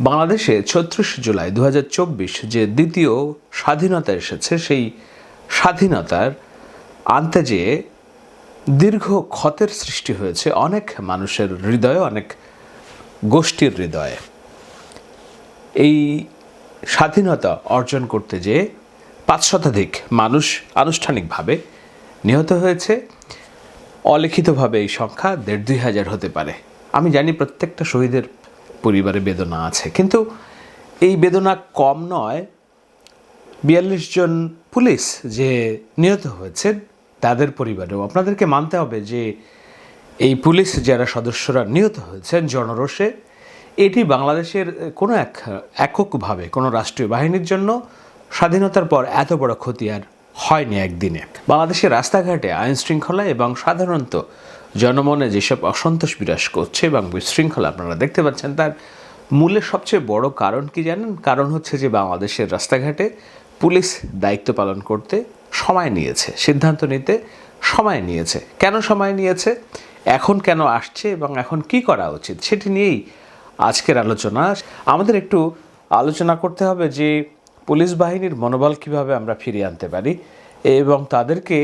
বাংলাদেশে ছত্রিশ জুলাই দু হাজার চব্বিশ যে দ্বিতীয় স্বাধীনতা এসেছে, সেই স্বাধীনতার আনতে যেয়ে দীর্ঘ ক্ষতের সৃষ্টি হয়েছে অনেক মানুষের হৃদয়ে, অনেক গোষ্ঠীর হৃদয়ে। এই স্বাধীনতা অর্জন করতে যেয়ে পাঁচ শতাধিক মানুষ আনুষ্ঠানিকভাবে নিহত হয়েছে। অলিখিতভাবে এই সংখ্যা দেড় দুই হাজার হতে পারে। আমি জানি প্রত্যেকটা শহীদের পরিবারে বেদনা আছে। কিন্তু এই বেদনা কম নয়, বিয়াল্লিশ জন পুলিশ যে নিহত হয়েছেন, তাদের পরিবারেও। আপনাদেরকে মানতে হবে যে এই পুলিশ যারা সদস্যরা নিহত হয়েছেন, জনরোষে, এটি বাংলাদেশের কোনো এক, এককভাবে, কোনো রাষ্ট্রীয় বাহিনীর জন্য স্বাধীনতার পর এত বড় ক্ষতি আর হয়নি একদিনে। বাংলাদেশের রাস্তাঘাটে আইন শৃঙ্খলা এবং সাধারণত জনমনে যেসব অসন্তোষ বিরাজ করছে এবং বিশৃঙ্খলা আপনারা দেখতে পাচ্ছেন, তার মূলে সবচেয়ে বড় কারণ কি জানেন? কারণ হচ্ছে যে বাংলাদেশের রাস্তাঘাটে পুলিশ দায়িত্ব পালন করতে সময় নিয়েছে, সিদ্ধান্ত নিতে সময় নিয়েছে। কেন সময় নিয়েছে? এখন কেন আসছে এবং এখন কি করা উচিত? সেটি নিয়েই আজকের আলোচনা। আমাদের একটু আলোচনা করতে হবে যে পুলিশ বাহিনীর মনোবল কীভাবে আমরা ফিরিয়ে আনতে পারি এবং তাদেরকে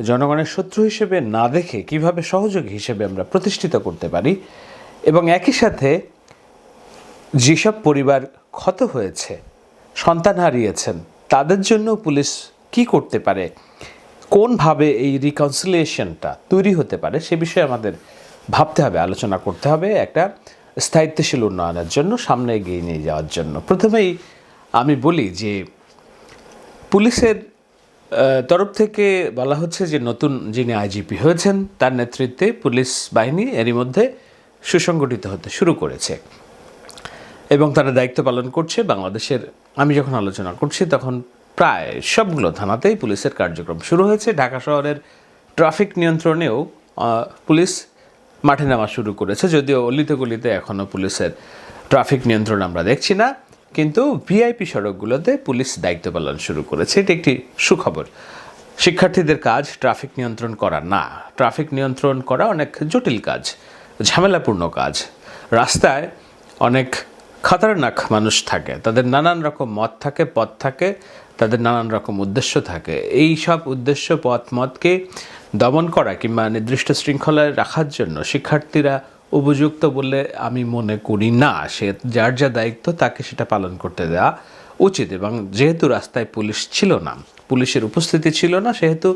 জনগণের শত্রু হিসেবে না দেখে কীভাবে সহযোগী হিসেবে আমরা প্রতিষ্ঠিত করতে পারি এবং একই সাথে যেসব পরিবার ক্ষত হয়েছে, সন্তান হারিয়েছেন, তাদের জন্য পুলিশ কি করতে পারে? কোনভাবে এই রিকনসিলিয়েশনটা তৈরি হতে পারে? সে বিষয়ে আমাদের ভাবতে হবে, আলোচনা করতে হবে একটা স্থায়িত্বশীল উন্নয়নের জন্য, সামনে এগিয়ে নিয়ে যাওয়ার জন্য। প্রথমেই আমি বলি যে পুলিশের তরফ থেকে বলা হচ্ছে যে নতুন যিনি আইজিপি হয়েছেন, তার নেতৃত্বে পুলিশ বাহিনী এরই মধ্যে সুসংগঠিত হতে শুরু করেছে। এবং তারা দায়িত্ব পালন করছে বাংলাদেশের, আমি যখন আলোচনা করছি তখন প্রায় সবগুলো থানাতেই পুলিশের কার্যক্রম শুরু হয়েছে। ঢাকা শহরের ট্রাফিক নিয়ন্ত্রণেও পুলিশ মাঠে নামা শুরু করেছে, যদিও অলিতে গলিতে এখনও পুলিশের ট্রাফিক নিয়ন্ত্রণ আমরা দেখছি না। কিন্তু ভিআইপি সড়কগুলোতে পুলিশ দায়িত্ব পালন শুরু করেছে। এটি একটি সুখবর। শিক্ষার্থীদের কাজ ট্রাফিক নিয়ন্ত্রণ করা না। ট্রাফিক নিয়ন্ত্রণ করা অনেক জটিল কাজ, ঝামেলাপূর্ণ কাজ। রাস্তায় অনেক খতরনাক মানুষ থাকে। তাদের নানান রকম মত থাকে, পথ থাকে, তাদের নানান রকম উদ্দেশ্য থাকে। এই সব উদ্দেশ্য, পথ, মতকে দমন করা কিংবা নির্দিষ্ট শৃঙ্খলায় রাখার জন্য শিক্ষার্থীরা উপযুক্ত বলে আমি মনে করি না। সে যার যা দায়িত্ব তাকে সেটা পালন করতে দেওয়া উচিত এবং যেহেতু রাস্তায় পুলিশ ছিল না, পুলিশের উপস্থিতি ছিল না, সেহেতু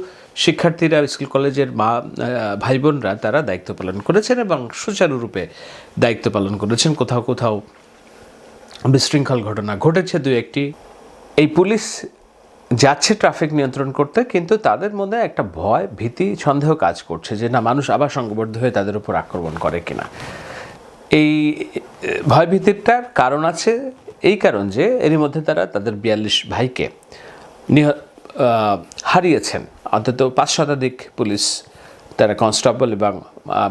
শিক্ষার্থীরা, স্কুল কলেজের মা ভাই বোনরা তারা দায়িত্ব পালন করেছেন এবং সুচারুরূপে দায়িত্ব পালন করেছেন। কোথাও কোথাও বিশৃঙ্খল ঘটনা ঘটেছে দু একটি। এই পুলিশ যাচ্ছে ট্রাফিক নিয়ন্ত্রণ করতে, কিন্তু তাদের মধ্যে একটা ভয়, ভীতি, সন্দেহ কাজ করছে যে না, মানুষ আবার সংঘবদ্ধ হয়ে তাদের উপর আক্রমণ করে কিনা। এই ভয় ভীতিটার কারণ আছে এই কারণ যে, এরই মধ্যে তারা তাদের বিয়াল্লিশ ভাইকে নিহ হারিয়েছেন। অন্তত পাঁচ শতাধিক পুলিশ তারা কনস্টেবল এবং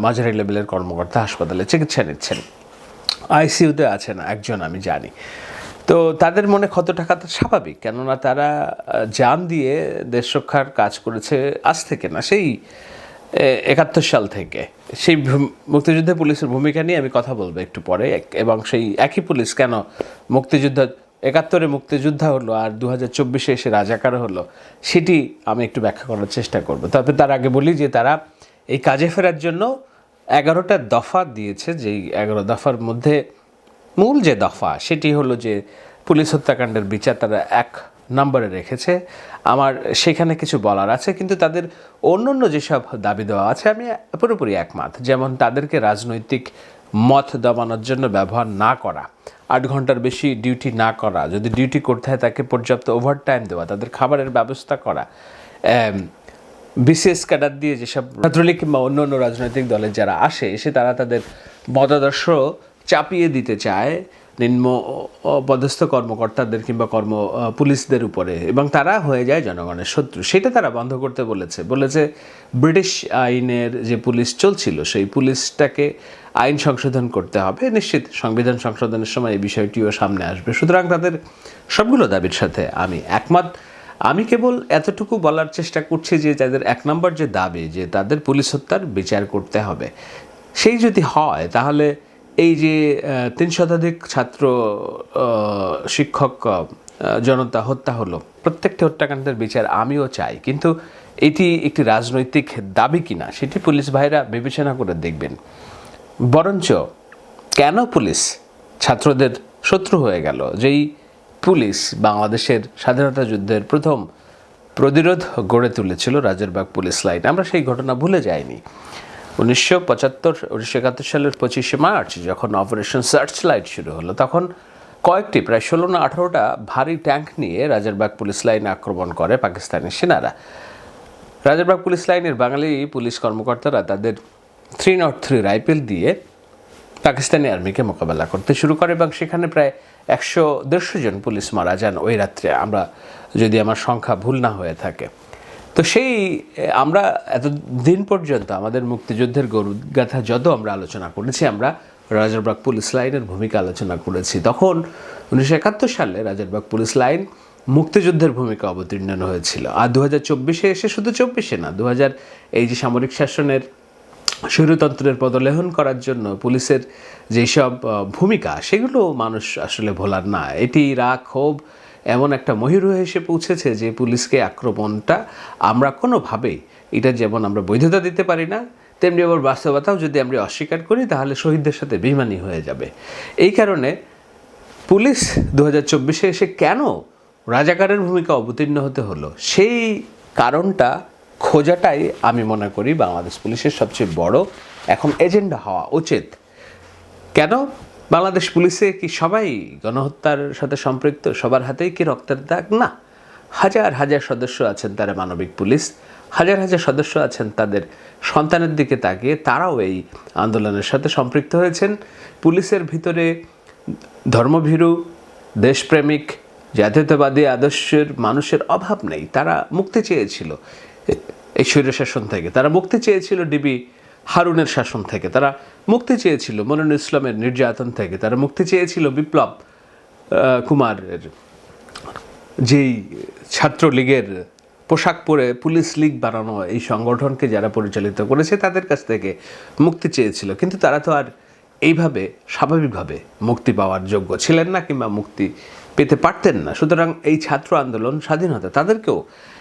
মাঝারি লেভেলের কর্মকর্তা হাসপাতালে চিকিৎসা নিচ্ছেন। আইসিইউতে আছেন একজন আমি জানি। তো তাদের মনে ক্ষত টাকাটা স্বাভাবিক। কেননা তারা জান দিয়ে দেশ রক্ষার কাজ করেছে আজ থেকে না, সেই একাত্তর সাল থেকে। সেই মুক্তিযুদ্ধে পুলিশের ভূমিকা নিয়ে আমি কথা বলব একটু পরে। এবং সেই একই পুলিশ কেন মুক্তিযুদ্ধ, একাত্তরে মুক্তিযোদ্ধা হলো আর দু হাজার চব্বিশে এসে রাজাকার হলো, সেটি আমি একটু ব্যাখ্যা করার চেষ্টা করব। তবে তার আগে বলি যে তারা এই কাজে ফেরার জন্য এগারোটা দফা দিয়েছে, যেই এগারো দফার মধ্যে মূল যে দফা, সেটি হলো যে পুলিশ হত্যাকাণ্ডের বিচার তারা এক নম্বরে রেখেছে। আমার সেখানে কিছু বলার আছে, কিন্তু তাদের অন্য অন্য যেসব দাবি দেওয়া আছে, আমি পুরোপুরি একমত। যেমন তাদেরকে রাজনৈতিক মত দমানোর জন্য ব্যবহার না করা, আট ঘণ্টার বেশি ডিউটি না করা, যদি ডিউটি করতে হয় তাকে পর্যাপ্ত ওভারটাইম দেওয়া, তাদের খাবারের ব্যবস্থা করা বিশেষ ক্যাডার দিয়ে যেসব ছাত্রলীগ কিংবা অন্য অন্য রাজনৈতিক দলের যারা আসে, এসে তারা তাদের মতাদর্শ চাপিয়ে দিতে চায় নিম্ন পদস্থ কর্মকর্তাদের কিংবা কর্ম পুলিশদের উপরে। এবং তারা হয়ে যায় জনগণের শত্রু। সেটা তারা বন্ধ করতে বলেছে। বলেছে, ব্রিটিশ আইনের যে পুলিশ চলছিল, সেই পুলিশটাকে আইন সংশোধন করতে হবে। নিশ্চিত সংবিধান সংশোধনের সময় এই বিষয়টিও সামনে আসবে। সুতরাং তাদের সবগুলো দাবির সাথে আমি একমত। আমি কেবল এতটুকু বলার চেষ্টা করছি যে, তাদের এক নম্বর যে দাবি, যে তাদের পুলিশ হত্যার বিচার করতে হবে। সেই যদি হয়, তাহলে এই যে তিন শতাধিক ছাত্র শিক্ষক জনতা হত্যা হলো, প্রত্যেকটি হত্যাকাণ্ডের বিচার আমিও চাই, কিন্তু এটি একটি রাজনৈতিক দাবি কিনা সেটি পুলিশ ভাইরা বিবেচনা করে দেখবেন। বরঞ্চ কেন পুলিশ ছাত্রদের শত্রু হয়ে গেল? যেই পুলিশ বাংলাদেশের স্বাধীনতা যুদ্ধের প্রথম প্রতিরোধ গড়ে তুলেছিল রাজারবাগ পুলিশ লাইন। আমরা সেই ঘটনা ভুলে যাইনি। উনিশশো পঁচাত্তর, উনিশশো একাত্তর সালের পঁচিশে মার্চ যখন অপারেশন সার্চ লাইট শুরু হলো, তখন কয়েকটি, প্রায় ষোলো না আঠারোটা ভারী ট্যাঙ্ক নিয়ে রাজারবাগ পুলিশ লাইনে আক্রমণ করে পাকিস্তানি সেনারা। রাজারবাগ পুলিশ লাইনের বাঙালি পুলিশ কর্মকর্তারা তাদের থ্রি নট থ্রি রাইফেল দিয়ে পাকিস্তানি আর্মিকে মোকাবেলা করতে শুরু করে এবং সেখানে প্রায় একশো, দেড়শো জন পুলিশ মারা যান ওই রাত্রে। আমরা যদি আমার সংখ্যা ভুল না হয়ে থাকে। তো সেই আমরা এত দিন পর্যন্ত আমাদের মুক্তিযুদ্ধের গরুগাথা যত আমরা আলোচনা করেছি, আমরা রাজারবাগ পুলিশ লাইনের ভূমিকা আলোচনা করেছি। তখন উনিশশো একাত্তর সালে রাজারবাগ পুলিশ লাইন মুক্তিযুদ্ধের ভূমিকা অবতীর্ণ হয়েছিল। আর দু হাজার চব্বিশে এসে শুধু চব্বিশে না দু হাজার এই যে সামরিক শাসনের স্বৈরতন্ত্রের পদলেহন করার জন্য পুলিশের যেসব ভূমিকা, সেগুলো মানুষ আসলে ভোলার না। এটি রাগ, ক্ষোভ এমন একটা মহিরু এসে পৌঁছেছে যে পুলিশকে আক্রমণটা আমরা কোনোভাবেই, এটা যেমন আমরা বৈধতা দিতে পারি না, তেমনি আবার বাস্তবতাও যদি আমরা অস্বীকার করি, তাহলে শহীদদের সাথে বেমানি হয়ে যাবে। এই কারণে পুলিশ দু হাজার চব্বিশে এসে কেন রাজাকারের ভূমিকা অবতীর্ণ হতে হলো, সেই কারণটা খোঁজাটাই আমি মনে করি বাংলাদেশ পুলিশের সবচেয়ে বড় এখন এজেন্ডা হওয়া উচিত। কেন? বাংলাদেশ পুলিশে কি সবাই গণহত্যার সাথে সম্পৃক্ত? সবার হাতেই কি রক্তের দাগ? না। হাজার হাজার সদস্য আছেন তারা মানবিক পুলিশ। হাজার হাজার সদস্য আছেন তাদের সন্তানের দিকে তাকিয়ে তারাও এই আন্দোলনের সাথে সম্পৃক্ত হয়েছেন। পুলিশের ভিতরে ধর্মভীরু, দেশপ্রেমিক, জাতীয়তাবাদী, আদর্শের মানুষের অভাব নেই। তারা মুক্তি চেয়েছিল এই স্বৈরশাসন থেকে। তারা মুক্তি চেয়েছিল ডিবি হারুনের শাসন থেকে। তারা মুক্তি চেয়েছিল, মনিরুল ইসলামের নির্যাতন থেকে। তারা মুক্তি চেয়েছিল বিপ্লব কুমারের। যেই ছাত্রলীগের পোশাক পরে পুলিশ লীগ বানানো এই সংগঠনকে যারা পরিচালিত করেছে, তাদের কাছ থেকে মুক্তি চেয়েছিল। কিন্তু তারা তো আর এইভাবে, স্বাভাবিকভাবে মুক্তি পাওয়ার যোগ্য ছিলেন না কিংবা মুক্তি পেতে পারতেন না। সুতরাং এই ছাত্র আন্দোলন, স্বাধীনতা, তাদেরকেও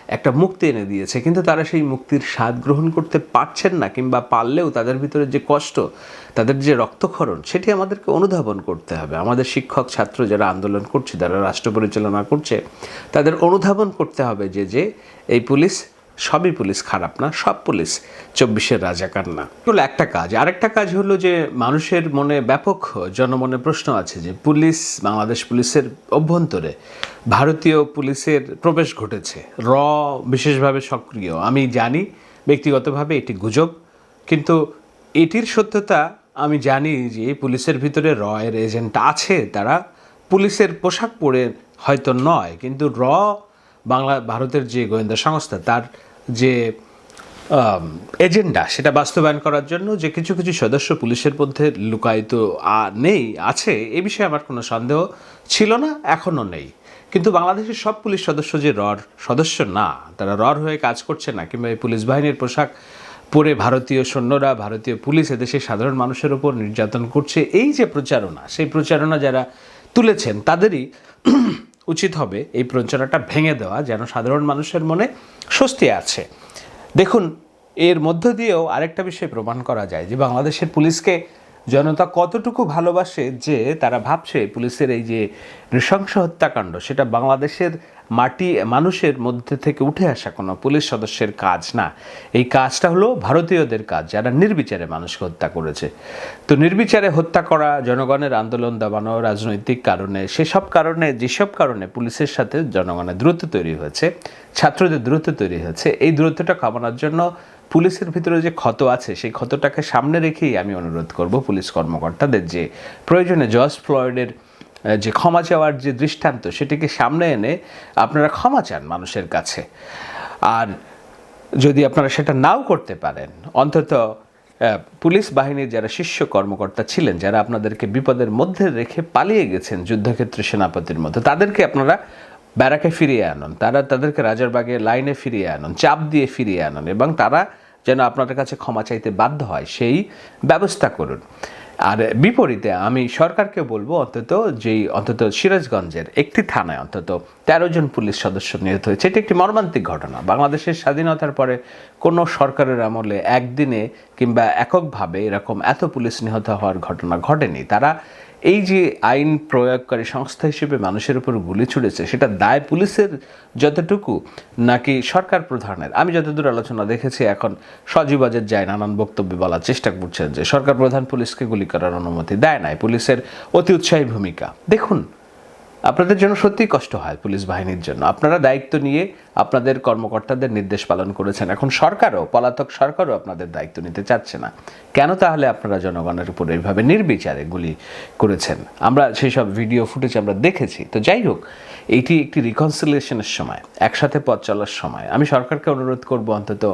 একটা মুক্তি এনে দিয়েছে। কিন্তু তারা সেই মুক্তির স্বাদ গ্রহণ করতে পারছেন না কিংবা পারলেও তাদের ভিতরে যে কষ্ট, তাদের যে রক্তক্ষরণ, সেটি আমাদেরকে অনুধাবন করতে হবে। আমাদের শিক্ষক, ছাত্র যারা আন্দোলন করছে, যারা রাষ্ট্র পরিচালনা করছে, তাদের অনুধাবন করতে হবে যে যে এই পুলিশ সবই পুলিশ খারাপ না, সব পুলিশ চব্বিশের রাজাকার না এগুলো একটা কাজ, আরেকটা কাজ হলো যে মানুষের মনে ব্যাপক জনমনে প্রশ্ন আছে যে পুলিশ, বাংলাদেশ পুলিশের অভ্যন্তরে ভারতীয় পুলিশের প্রবেশ ঘটেছে। র বিশেষভাবে সক্রিয়। আমি জানি ব্যক্তিগতভাবে এটি গুজব, কিন্তু এটির সত্যতা আমি জানি যে পুলিশের ভিতরে র এর এজেন্ট আছে, তারা পুলিশের পোশাক পরে হয়তো নয়, কিন্তু র বাংলা, ভারতের যে গোয়েন্দা সংস্থা, তার যে এজেন্ডা, সেটা বাস্তবায়ন করার জন্য যে কিছু কিছু সদস্য পুলিশের মধ্যে লুকায়িত নেই, আছে, এ বিষয়ে আমার কোনো সন্দেহ ছিল না এখনও নেই। কিন্তু বাংলাদেশের সব পুলিশ সদস্য যে রর, সদস্য না, তারা রর হয়ে কাজ করছে না, কিংবা এই পুলিশ বাহিনীর পোশাক পরে ভারতীয় সৈন্যরা, ভারতীয় পুলিশ এদেশের সাধারণ মানুষের ওপর নির্যাতন করছে, এই যে প্রচারণা, সেই প্রচারণা যারা তুলেছেন, তাদেরই উচিত হবে এই প্রঞ্চনাটা ভেঙে দেওয়া যেন সাধারণ মানুষের মনে স্বস্তি আছে। দেখুন, এর মধ্য দিয়েও আরেকটা বিষয় প্রমাণ করা যায় যে বাংলাদেশের পুলিশকে জনতা কতটুকু ভালোবাসে যে তারা ভাবছে পুলিশের এই যে নৃশংস হত্যাকাণ্ড, সেটা বাংলাদেশের মাটি, মানুষের মধ্যে থেকে উঠে আসা কোনো পুলিশ সদস্যের কাজ না। এই কাজটা হলো ভারতীয়দের কাজ, যারা নির্বিচারে মানুষকে হত্যা করেছে। তো নির্বিচারে হত্যা করা, জনগণের আন্দোলন দাবানো, রাজনৈতিক কারণে, সেসব কারণে, যেসব কারণে পুলিশের সাথে জনগণের দ্রুত তৈরি হয়েছে, ছাত্রদের দ্রুত তৈরি হয়েছে, এই দূরত্বটা কামানোর জন্য পুলিশের ভিতরে যে ক্ষত আছে, সেই ক্ষতটাকে সামনে রেখেই আমি অনুরোধ করব পুলিশ কর্মকর্তাদের যে প্রয়োজনে জর্জ ফ্লয়েডের যে ক্ষমা চাওয়ার যে দৃষ্টান্ত, সেটিকে সামনে এনে আপনারা ক্ষমা চান মানুষের কাছে। আর যদি আপনারা সেটা নাও করতে পারেন, অন্তত পুলিশ বাহিনীর যারা শীর্ষ কর্মকর্তা ছিলেন, যারা আপনাদেরকে বিপদের মধ্যে রেখে পালিয়ে গেছেন যুদ্ধক্ষেত্রে সেনাপতির মধ্যে তাদেরকে আপনারা ব্যারাকে ফিরিয়ে আনুন, তারা তাদেরকে রাজারবাগে লাইনে ফিরিয়ে আনুন, চাপ দিয়ে ফিরিয়ে আনুন, এবং তারা যেন আপনাদের কাছে ক্ষমা চাইতে বাধ্য হয়, সেই ব্যবস্থা করুন। আর বিপরীতে আমি সরকারকে বলব অন্তত যেই অন্তত সিরাজগঞ্জের একটি থানায় অন্তত তেরো জন পুলিশ সদস্য নিহত হয়েছে। এটি একটি মর্মান্তিক ঘটনা। বাংলাদেশের স্বাধীনতার পরে কোনো সরকারের আমলে একদিনে কিংবা এককভাবে এরকম এত পুলিশ নিহত হওয়ার ঘটনা ঘটেনি। তারা এই যে আইন প্রয়োগকারী সংস্থা হিসেবে মানুষের উপর গুলি ছুড়েছে, সেটা দায় পুলিশের যতটুকু, নাকি সরকার প্রধানের? আমি যতদূর আলোচনা দেখেছি, এখন সজীবাজের যায় নানান বক্তব্যে বলার চেষ্টা করছেন যে, সরকার প্রধান পুলিশকে গুলি করার অনুমতি দেয় নাই। পুলিশের অতি উৎসাহী ভূমিকা। দেখুন আপনাদের জন্য সত্যিই কষ্ট হয় পুলিশ বাহিনীর জন্য। আপনারা দায়িত্ব নিয়ে আপনাদের কর্মকর্তাদের নির্দেশ পালন করেছেন। এখন সরকারও, পলাতক সরকারও আপনাদের দায়িত্ব নিতে চাচ্ছে না। কেন তাহলে আপনারা জনগণের উপর এইভাবে নির্বিচারে গুলি করেছেন? আমরা সেই সব ভিডিও ফুটেজ আমরা দেখেছি। তো যাই হোক এইটি একটি রিকনসিলিয়েশনের সময়, একসাথে পথ চলার সময়। আমি সরকারকে অনুরোধ করব অন্তত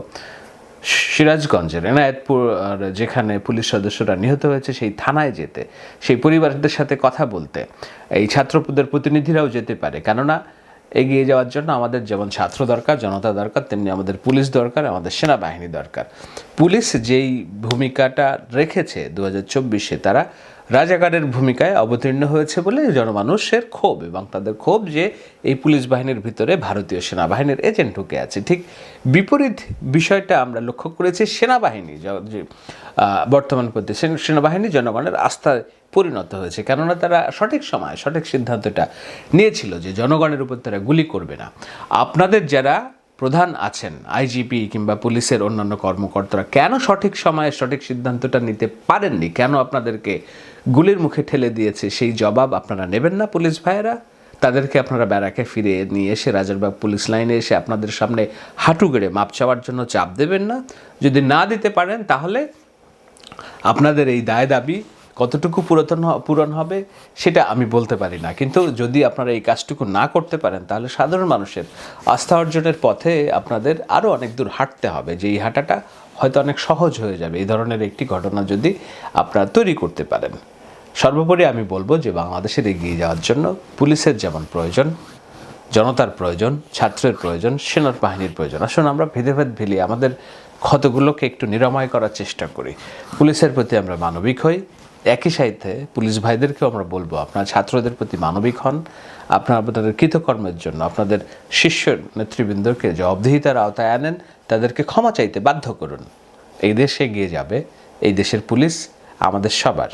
সিরাজগঞ্জের এনায়েতপুর যেখানে পুলিশ সদস্যরা নিহত হয়েছে, সেই থানায় যেতে, সেই পরিবারদের সাথে কথা বলতে, এই ছাত্রদের প্রতিনিধিরাও যেতে পারে। কেননা, এগিয়ে যাওয়ার জন্য আমাদের যেমন ছাত্র দরকার, জনতা দরকার, তেমনি আমাদের পুলিশ দরকার, আমাদের সেনাবাহিনী দরকার। পুলিশ যেই ভূমিকাটা রেখেছে দু হাজার চব্বিশে, তারা রাজাকারের ভূমিকায় অবতীর্ণ হয়েছে বলে জনমানুষের ক্ষোভ এবং তাদের ক্ষোভ যে এই পুলিশ বাহিনীর ভিতরে ভারতীয় সেনাবাহিনীর এজেন্ট ঢুকে আছে। ঠিক বিপরীত বিষয়টা আমরা লক্ষ্য করেছি সেনাবাহিনী, যে বর্তমান পদ্ধতি। সেনাবাহিনী জনগণের আস্থায় পরিণত হয়েছে, কেননা তারা সঠিক সময় সঠিক সিদ্ধান্তটা নিয়েছিল যে জনগণের উপর তারা গুলি করবে না। আপনাদের যারা প্রধান আছেন, আইজিপি কিংবা পুলিশের অন্যান্য কর্মকর্তারা, কেন সঠিক সময়ে সঠিক সিদ্ধান্তটা নিতে পারেননি? কেন আপনাদেরকে গুলির মুখে ঠেলে দিয়েছে, সেই জবাব আপনারা নেবেন না পুলিশ ভাইয়েরা। তাদেরকে আপনারা ব্যারাকে ফিরে নিয়ে এসে রাজারবাগ পুলিশ লাইনে এসে আপনাদের সামনে হাঁটু গেড়ে মাপ চাওয়ার জন্য চাপ দেবেন না। যদি না দিতে পারেন তাহলে আপনাদের এই দায় দাবি কতটুকু পুরাতন পূরণ হবে সেটা আমি বলতে পারি না। কিন্তু যদি আপনারা এই কাজটুকু না করতে পারেন তাহলে সাধারণ মানুষের আস্থা অর্জনের পথে আপনাদের আরও অনেক দূর হাঁটতে হবে। যে এই হাঁটাটা হয়তো অনেক সহজ হয়ে যাবে। এই ধরনের একটি ঘটনা যদি আপনারা তৈরি করতে পারেন। সর্বোপরি আমি বলব যে বাংলাদেশের এগিয়ে যাওয়ার জন্য পুলিশের যেমন প্রয়োজন, জনতার প্রয়োজন, ছাত্রের প্রয়োজন, সেনার বাহিনীর প্রয়োজন। আসুন আমরা ভেদেভেদ ভেদ ভেলিয়ে আমাদের ক্ষতগুলোকে একটু নিরাময় করার চেষ্টা করি। পুলিশের প্রতি আমরা মানবিক হই। একই সাথে পুলিশ ভাইদেরকেও আমরা বলব, আপনার ছাত্রদের প্রতি মানবিক হন, আপনার আপনাদের কৃতকর্মের জন্য, আপনাদের শিষ্য নেতৃবৃন্দকে জবাবদিহিতার আওতায় আনেন, তাদেরকে ক্ষমা চাইতে বাধ্য করুন। এই দেশে এগিয়ে যাবে, এই দেশের পুলিশ আমাদের সবার।